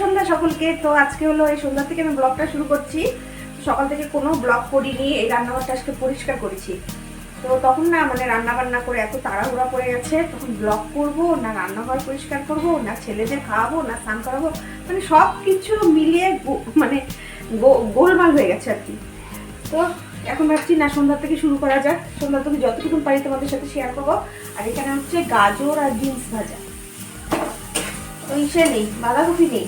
সন্ধ্যা সকলকে। তো আজকে হলো এই সন্ধ্যা থেকে আমি ব্লগটা শুরু করছি। সকাল থেকে কোনো ব্লগ করিনি, এই রান্নাঘরটা আজকে পরিষ্কার করেছি। তো তখন না মানে রান্না বান্না করে এত তাড়াহুড়া পড়ে গেছে, তখন ব্লগ করব না রান্নাঘর পরিষ্কার করব, না ছেলেদের খাওয়াবো, না স্নান করাবো মানে সব কিছু মিলিয়ে মানে গোলমাল হয়ে গেছে আর কি। তো এখন ভাবছি না সন্ধ্যা থেকে শুরু করা যাক। সন্ধ্যা থেকে যতটুকু পারি তোমাদের সাথে শেয়ার করব। আর এখানে হচ্ছে গাজর আর বিনস ভাজা। তো সে নেই, বাঁধাকপি নেই।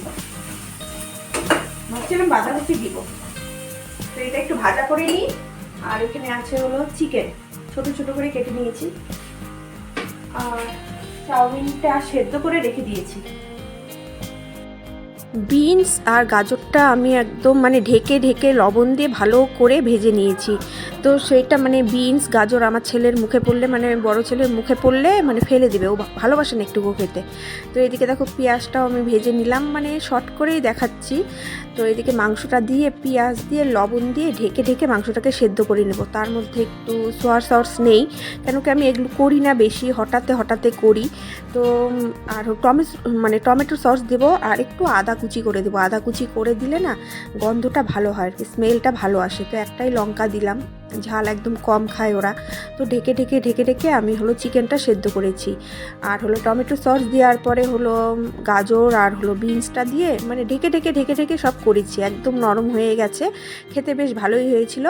ভাবছিলাম বাঁধাকপি দিব। তো এটা একটু ভাজা করে নিই, আর এখানে আছে হলো চিকেন। ছোট ছোট করে কেটে নিয়েছি। আর চাউমিনটা সেদ্ধ করে রেখে দিয়েছি। বিনস আর গাজরটা আমি একদম মানে ঢেকে ঢেকে লবণ দিয়ে ভালো করে ভেজে নিয়েছি। তো সেইটা মানে বিনস, গাজর আমার ছেলের মুখে পড়লে মানে বড় ছেলের মুখে পড়লে মানে ফেলে দিবে। ও ভালোবাসে না একটু খেতে। তো এদিকে দেখো পেঁয়াজটাও আমি ভেজে নিলাম মানে শর্ট করেই দেখাচ্ছি। তো এদিকে মাংসটা দিয়ে, পেঁয়াজ দিয়ে, লবণ দিয়ে ঢেকে ঢেকে মাংসটাকে সেদ্ধ করে নেব। তার মধ্যে একটু সোয়া সস নেই, কেন কি আমি এগুলো করি না বেশি, হঠাতে হঠাতে করি। তো আর টমেটো মানে টমেটো সস দেবো, আর একটু আদা কুচি করে দেবো, আদা কুচি করে দিলে না গন্ধটা ভালো হয়, স্মেলটা ভালো আসে। তো একটাই লঙ্কা দিলাম। ঝাল একদম কম খায় ওরা। তো ঢেকে ঢেকে ঢেকে ঢেকে আমি হলো চিকেনটা সেদ্ধ করেছি। আর হলো টমেটো সস দেওয়ার পরে হলো গাজর আর হলো বিনসটা দিয়ে মানে ঢেকে ঢেকে ঢেকে ঢেকে সব করেছি। একদম নরম হয়ে গেছে। খেতে বেশ ভালোই হয়েছিল।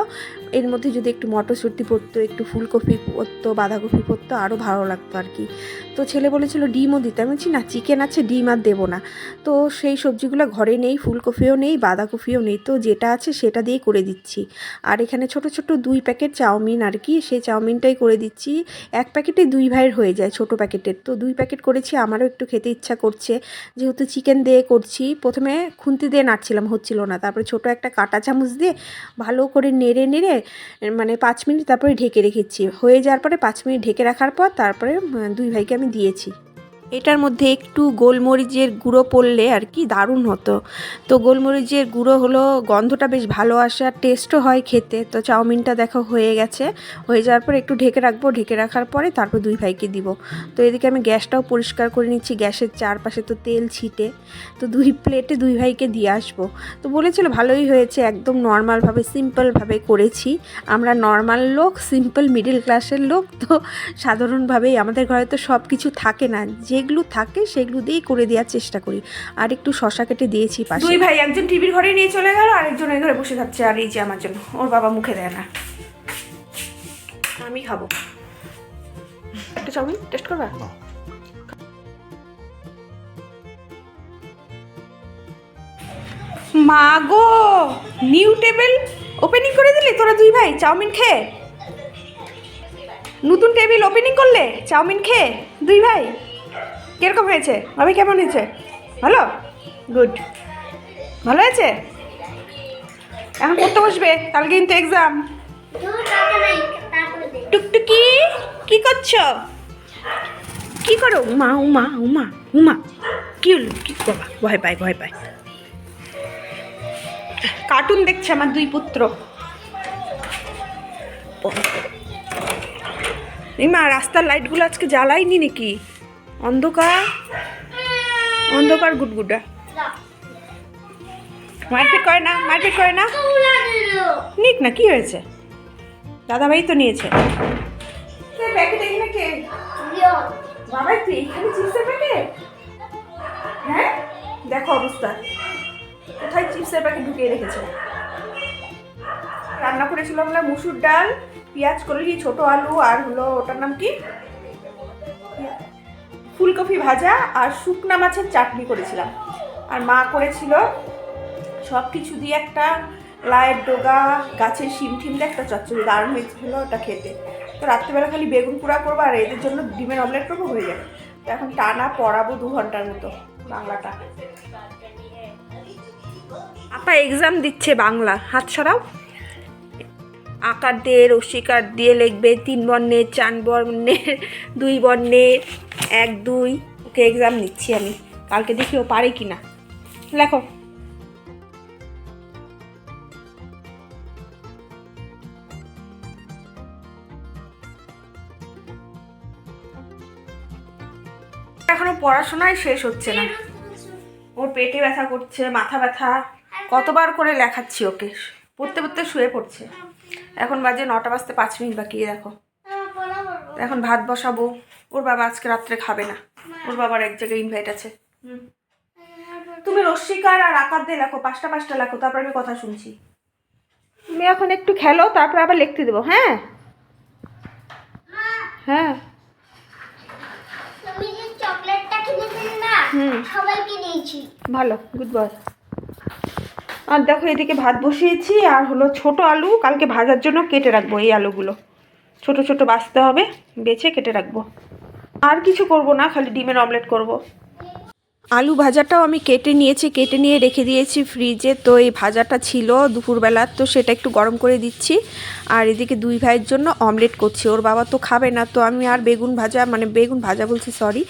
এর মধ্যে যদি একটু মটরশুঁটি পড়তো, একটু ফুলকপি পড়তো, বাঁধাকপি পড়তো আরও ভালো লাগতো আর কি। তো ছেলে বলেছিল ডিমও দিতে। আমি বলছি, না, চিকেন আছে, ডিম আর দেবো না। তো সেই সবজিগুলো ঘরে নেই, ফুলকপিও নেই, বাঁধাকপিও নেই। তো যেটা আছে সেটা দিয়েই করে দিচ্ছি। আর এখানে ছোট ছোট দুই প্যাকেট চাউমিন আর কি, সেই চাউমিনটাই করে দিচ্ছি। এক প্যাকেটে দুই ভাইয়ের হয়ে যায় ছোট প্যাকেটের। তো দুই প্যাকেট করেছি, আমারও একটু খেতে ইচ্ছা করছে। যেহেতু চিকেন দিয়ে করছি, প্রথমে খুন্তি দিয়ে নাড়ছিলাম, হচ্ছিল না। তারপরে ছোট একটা কাঁটা চামচ দিয়ে ভালো করে নেড়ে নেড়ে মানে পাঁচ মিনিট তারপরে ঢেকে রেখেছি। হয়ে যাওয়ার পরে পাঁচ মিনিট ঢেকে রাখার পর তারপরে দুই ভাইকে আমি দিয়েছি। এটার মধ্যে একটু গোলমরিচের গুঁড়ো পড়লে আর কি দারুণ হতো। তো গোলমরিচের গুঁড়ো হলো, গন্ধটা বেশ ভালো আসে আর টেস্টও হয় খেতে। তো চাউমিনটা দেখো হয়ে গেছে। হয়ে যাওয়ার পর একটু ঢেকে রাখব। ঢেকে রাখার পরে তারপর দুই ভাইকে দিব। তো এদিকে আমি গ্যাসটাও পরিষ্কার করে নিচ্ছি। গ্যাসের চারপাশে তো তেল ছিটে। তো দুই প্লেটে দুই ভাইকে দিয়ে আসব। তো বলেছিল ভালোই হয়েছে। একদম নর্মালভাবে সিম্পলভাবে করেছি। আমরা নর্মাল লোক সিম্পল মিডিল ক্লাসের লোক। তো সাধারণভাবেই আমাদের ঘরে তো সব কিছু থাকে না। যেগুলো থাকে সেগুলো দিয়েই করে দেওয়ার চেষ্টা করি। আর একটু শশা কেটে দিয়েছি পাশে। দুই ভাই একজন টিভির ঘরে নিয়ে চলে গেল আরেকজন এই ঘরে বসে থাকছে। আর এই যে আমার জন্য ওর বাবা মুখে দেয় না। আমি খাব। একটা চাউমিন টেস্ট করবা? মা গো নিউ টেবিল ওপেনিং করে দিলি তোরা দুই ভাই? চাউমিন খেয়ে নতুন টেবিল ওপেনিং করলে চাউমিন খেয়ে দুই ভাই? কীরকম হয়েছে? ভাবি কেমন হয়েছে? ভালো? গুড ভালো হয়েছে? এখন পড়তে বসবে, কালকে কিন্তু এক্সাম টুকটুকি, কি করছ? কি করো? উমা উমা উমা উমা। কি হলো? কি বাবা ভয় পায় ভয় পায়। কার্টুন দেখছে আমার দুই পুত্র। এই রাস্তার লাইটগুলো আজকে জ্বালাইনি নাকি? অন্ধকার অন্ধকার গুডগুডা মারপিট করে না, মারপিট করে না। নিক না, কি হয়েছে? দাদাভাই তো নিয়েছে। প্যাকেট এখানে কে? চিপসের প্যাকেট? হ্যাঁ? দেখো অবস্থা। কোথায় চিপসের প্যাকেট ঢুকিয়ে রেখেছে? রান্না করেছিল আমরা মুসুর ডাল, পেঁয়াজ কলি ছোট আলু, আর হলো ওটার নাম কি? ফুলকপি ভাজা আর শুকনা মাছের চাটনি করেছিলাম। আর মা করেছিল সব কিছু দিয়ে একটা লায়ের ডোগা, গাছের শিম টিম দিয়ে একটা চচ্চড়ি, দারুণ হয়েছিল ওটা খেতে। তো রাত্রিবেলা খালি বেগুন পোড়া করব আর এদের জন্য ডিমের অমলেট করব হয়ে যাবে। তো এখন টানা পড়াবো দু ঘণ্টার মতো বাংলাটা। আপা এক্সাম দিচ্ছে বাংলা, হাত সরাও। আকার দিয়ে রসিকার দিয়ে লিখবে তিন বর্ণের, চার বর্ণের, দুই বর্ণের, এক, দুই। ওকে এক্সাম নিচ্ছি আমি। কালকে দেখি ও পারে কি না। লেখো। এখনও পড়াশোনাই শেষ হচ্ছে না। ওর পেটে ব্যথা করছে, মাথা ব্যথা। কতবার করে লেখাচ্ছি ওকে? পড়তে পড়তে শুয়ে পড়ছে। এখন বাজে নটা বাজতে পাঁচ মিনিট বাকি দেখো। এখন ভাত বসাবো। ওর বাবা আজকে রাত্রে খাবে না। ওর বাবার এক জায়গায় ইনভাইট আছে। হুম। তুমি রশ্মিকার আর আকার দিয়ে লেখো? পাঁচটা পাঁচটা লেখো তারপর আমি কথা শুনছি। তুমি এখন একটু খেলো তারপর আবার লিখতে দেবো হ্যাঁ? হ্যাঁ। হুম। ভালো গুড বয় আর দেখো এদিকে ভাত বসিয়েছি, আর হলো ছোট আলু কালকে ভাজার জন্য কেটে রাখব এই আলুগুলো ছোট ছোট বাছতে হবে, বেছে কেটে রাখব আর কিছু করব না, খালি ডিমের অমলেট করব। আলু ভাজাটাও আমি কেটে নিয়েছি, কেটে নিয়ে রেখে দিয়েছি ফ্রিজে তো এই ভাজাটা ছিল দুপুরবেলা, তো সেটা একটু গরম করে দিচ্ছি। আর এদিকে দুই ভাইয়ের জন্য অমলেট করছি, ওর বাবা তো খাবে না। তো আমি আর বেগুন ভাজা মানে বেগুন ভাজা বলছি সরি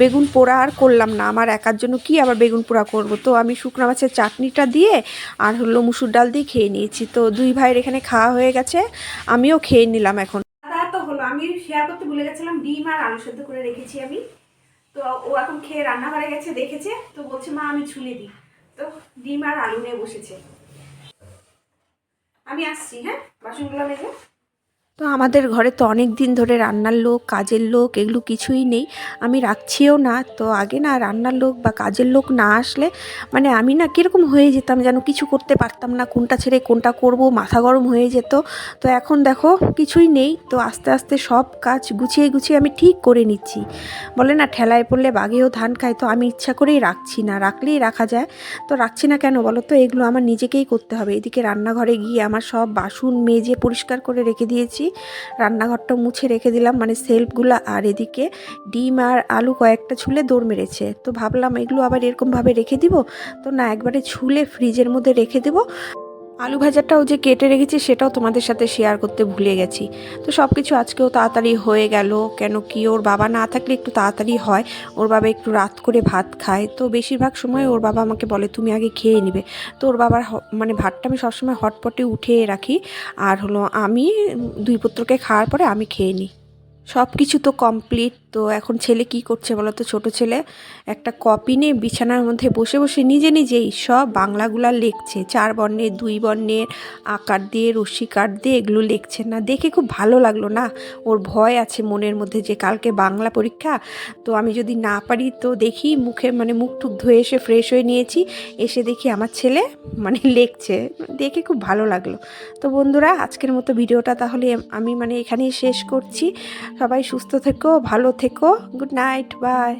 বেগুন পোড়া আর করলাম না। আমার একার জন্য কি আবার বেগুন পোড়া করব? তো আমি শুকনো মাছের চাটনিটা দিয়ে আর হলো মুসুর ডাল দিয়ে খেয়ে নিয়েছি। তো দুই ভাইয়ের এখানে খাওয়া হয়ে গেছে, আমিও খেয়ে নিলাম এখন। দাদা তো হলো, আমি শেয়ার করতে ভুলে গেছিলাম, ডিম আর আলু সেদ্ধ করে রেখেছি আমি। তো ও এখন খেয়ে রান্না রান্নাঘরে গেছে, দেখেছে, তো বলছে, মা, আমি ছুলে দিই। তো ডিম আর আলু নিয়ে বসেছে। আমি আসছি হ্যাঁ? বাসনগুলো মেজে? তো আমাদের ঘরে তো অনেক দিন ধরে রান্নার লোক, কাজের লোক, এগুলো কিছুই নেই। আমি রাখছিও না, তো আগে না রান্নার লোক বা কাজের লোক না আসলে মানে আমি না কীরকম হয়ে যেতাম যেন কিছু করতে পারতাম না, কোনটা ছেড়ে কোনটা করব, মাথা গরম হয়ে যেত। তো এখন দেখো কিছুই নেই, তো আস্তে আস্তে সব কাজ গুছিয়ে গুছিয়ে আমি ঠিক করে নিচ্ছি। বলে না ঠেলায় পড়লে বাঘেও ধান খায়, তো আমি ইচ্ছা করেই রাখছি না, রাখলেই রাখা যায়। তো রাখছি না কেন বলো তো? এগুলো আমার নিজেকেই করতে হবে। এদিকে রান্নাঘরে গিয়ে আমার সব বাসন মেজে পরিষ্কার করে রেখে দিয়েছি। রান্নাঘরটা মুছে রেখে দিলাম মানে সেলফগুলো আর এদিকে ডিম আর আলু কয়েকটা ছুলে দৌড় মেরেছে। তো ভাবলাম এগুলো আবার এরকমভাবে রেখে দিব? তো না, একবারে ছুলে ফ্রিজের মধ্যে রেখে দেবো। আলু ভাজাটাও যে কেটে রেখেছি, সেটাও তোমাদের সাথে শেয়ার করতে ভুলে গেছি। তো সব কিছু আজকেও তাড়াতাড়ি হয়ে গেল। কেন কি ওর বাবা না থাকলে একটু তাড়াতাড়ি হয়। ওর বাবা একটু রাত করে ভাত খায়। তো বেশিরভাগ সময় ওর বাবা আমাকে বলে, তুমি আগে খেয়ে নিবে। তো ওর বাবার মানে ভাতটা আমি সবসময় হটপটে উঠিয়ে রাখি। আর হলো আমি দুই পুত্রকে খাওয়ার পরে আমি খেয়ে নিই। সব কিছু তো কমপ্লিট তো এখন ছেলে কি করছে বলো তো ছোটো ছেলে একটা কপি নিয়ে বিছানার মধ্যে বসে বসে নিজে নিজেই সব বাংলাগুলা লিখছে। চার বর্ণের, দুই বর্ণের, আকার দিয়ে, রশ্মি কাঠ দিয়ে এগুলো লিখছে না। দেখে খুব ভালো লাগল না। ওর ভয় আছে মনের মধ্যে যে কালকে বাংলা পরীক্ষা, তো আমি যদি না পারি তো দেখি মুখে মানে মুখ টুক ধুয়ে এসে ফ্রেশ হয়ে নিয়েছি। এসে দেখি আমার ছেলে মানে লিখছে। দেখে খুব ভালো লাগল। তো বন্ধুরা, আজকের মতো ভিডিওটা তাহলে আমি মানে এখানেই শেষ করছি। সবাই সুস্থ থেকো, ভালো থেকো গুড নাইট বাই।